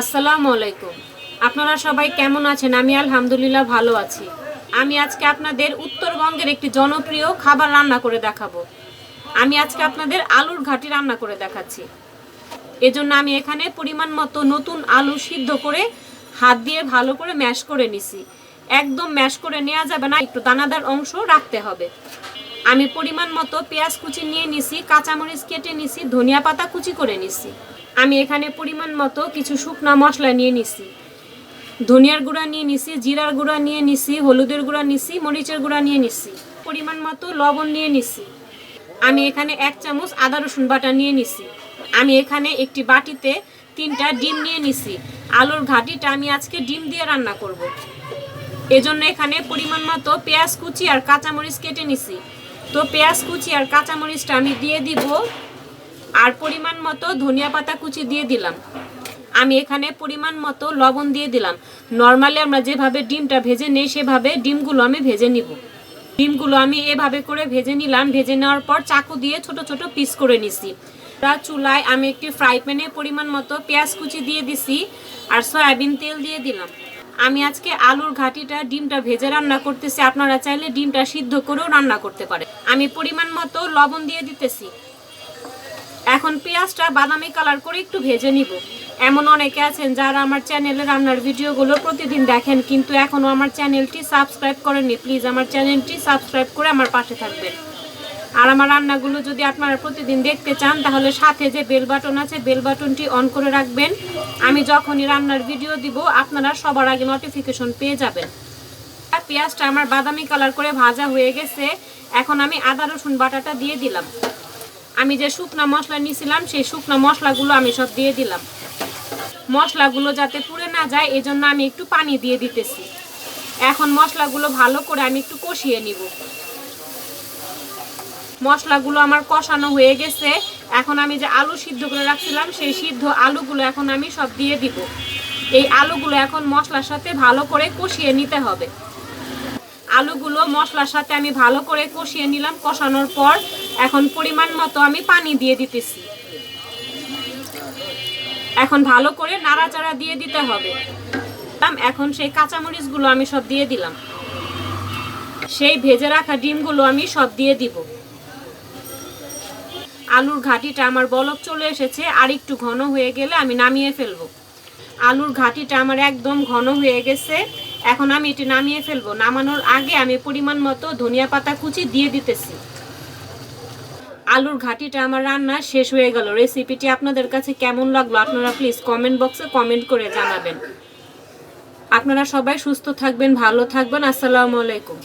আসসালামু আলাইকুম। আপনারা সবাই কেমন আছেন? আমি আলহামদুলিল্লাহ ভালো আছি। আমি আজকে আপনাদের উত্তরবঙ্গের একটি জনপ্রিয় খাবার রান্না করে দেখাবো। আমি আজকে আপনাদের আলুর ঘাটি রান্না করে দেখাচ্ছি। এজন্য আমি এখানে পরিমাণ মতো নতুন আলু সিদ্ধ করে হাত দিয়ে ভালো করে ম্যাশ করে নিছি। একদম ম্যাশ করে নেওয়া যাবে না, একটু দানাদার অংশ রাখতে হবে। আমি পরিমাণ মতো পেঁয়াজ কুচি নিয়ে নিছি, কাঁচামরিচ কেটে নিছি, ধনিয়া পাতা কুচি করে নিছি। আমি এখানে পরিমাণ মতো কিছু শুকনো মশলা নিয়ে নিছি। ধনিয়ার গুঁড়া নিয়ে নিছি, জিরার গুঁড়া নিয়ে নিছি, হলুদের গুঁড়া নিছি, মরিচের গুঁড়া নিয়ে নিছি। পরিমাণ মতো লবণ নিয়ে নিছি। আমি এখানে এক চামচ আদা রসুন বাটা নিয়ে নিছি। আমি এখানে একটি বাটিতে তিনটা ডিম নিয়ে নিছি। আলুর ঘাটিটা আমি আজকে ডিম দিয়ে রান্না করব। এজন্য এখানে পরিমাণ মতো পেঁয়াজ কুচি আর কাঁচামরিচ কেটে নিছি। তো পেঁয়াজ কুচি আর কাঁচামরিচটা আমি দিয়ে দিব আর পরিমাণ মতো ধনিয়া পাতা কুচি দিয়ে দিলাম। আমি এখানে পরিমাণ মতো লবণ দিয়ে দিলাম। নর্মালি আমরা যেভাবে ডিমটা ভেজে নেই, সেভাবে ডিমগুলো আমি ভেজে নিব। ডিমগুলো আমি এভাবে করে ভেজে নিলাম। ভেজে নেওয়ার পর চাকু দিয়ে ছোট ছোট পিস করে নিছি। তা চুলায় আমি একটি ফ্রাই প্যানে পরিমাণ মতো পেঁয়াজ কুচি দিয়ে দিছি আর সয়াবিন তেল দিয়ে দিলাম। আমি আজকে আলুর ঘাটিটা, ডিমটা ভেজে রান্না করতেছি। আপনারা চাইলে ডিমটা সিদ্ধ করেও রান্না করতে পারে আমি পরিমাণ মতো লবণ দিয়ে দিতেছি। এখন পেঁয়াজটা বাদামি কালার করে একটু ভেজে নিব। এমন অনেকে আছেন যারা আমার চ্যানেলে রান্নার ভিডিওগুলো প্রতিদিন দেখেন, কিন্তু এখনও আমার চ্যানেলটি সাবস্ক্রাইব করেননি। প্লিজ আমার চ্যানেলটি সাবস্ক্রাইব করে আমার পাশে থাকবেন। আর আমার রান্নাগুলো যদি আপনারা প্রতিদিন দেখতে চান, তাহলে সাথে যে বেল বাটন আছে বেল বাটনটি অন করে রাখবেন। আমি যখনই রান্নার ভিডিও দিব, আপনারা সবার আগে নোটিফিকেশন পেয়ে যাবেন। পেঁয়াজটা আমার বাদামি কালার করে ভাজা হয়ে গেছে। এখন আমি আদা, রসুন বাটাটা দিয়ে দিলাম। আমি যে শুকনো মশলা নিয়েছিলাম, সেই শুকনো মশলাগুলো আমি সব দিয়ে দিলাম। মশলাগুলো যাতে পুড়ে না যায়, এজন্য আমি একটু পানি দিয়ে দিতেছি। এখন মশলাগুলো ভালো করে আমি একটু কষিয়ে নিব। মশলাগুলো আমার কষানো হয়ে গেছে। এখন আমি যে আলু সিদ্ধ করে রাখছিলাম, সেই সিদ্ধ আলুগুলো এখন আমি সব দিয়ে দিব। এই আলুগুলো এখন মশলার সাথে ভালো করে কষিয়ে নিতে হবে। আলুগুলো মশলার সাথে আমি ভালো করে কষিয়ে নিলাম, কষানোর পর এখন পরিমাণ মতো আমি পানি দিয়ে দিতেছি। এখন ভালো করে নাড়াচাড়া দিয়ে দিতে হবে। এখন সেই কাঁচামরিচগুলো আমি সব দিয়ে দিলাম। সেই ভেজে রাখা ডিমগুলো আমি সব দিয়ে দিব। আলুর ঘাটিটা আমার বলক চলে এসেছে, আর একটু ঘন হয়ে গেলে আমি নামিয়ে ফেলব। আলুর ঘাটিটা আমার একদম ঘন হয়ে গেছে, এখন আমি এটি নামিয়ে ফেলব। নামানোর আগে আমি পরিমাণ মতো ধনিয়া পাতা কুচি দিয়ে দিতেছি। আলুর ঘাটিটা আমার রান্না শেষ হয়ে গেল। রেসিপিটি আপনাদের কাছে কেমন লাগল আপনারা প্লিজ কমেন্ট বক্সে কমেন্ট করে জানাবেন। আপনারা সবাই সুস্থ থাকবেন, ভালো থাকবেন। আসসালামু আলাইকুম।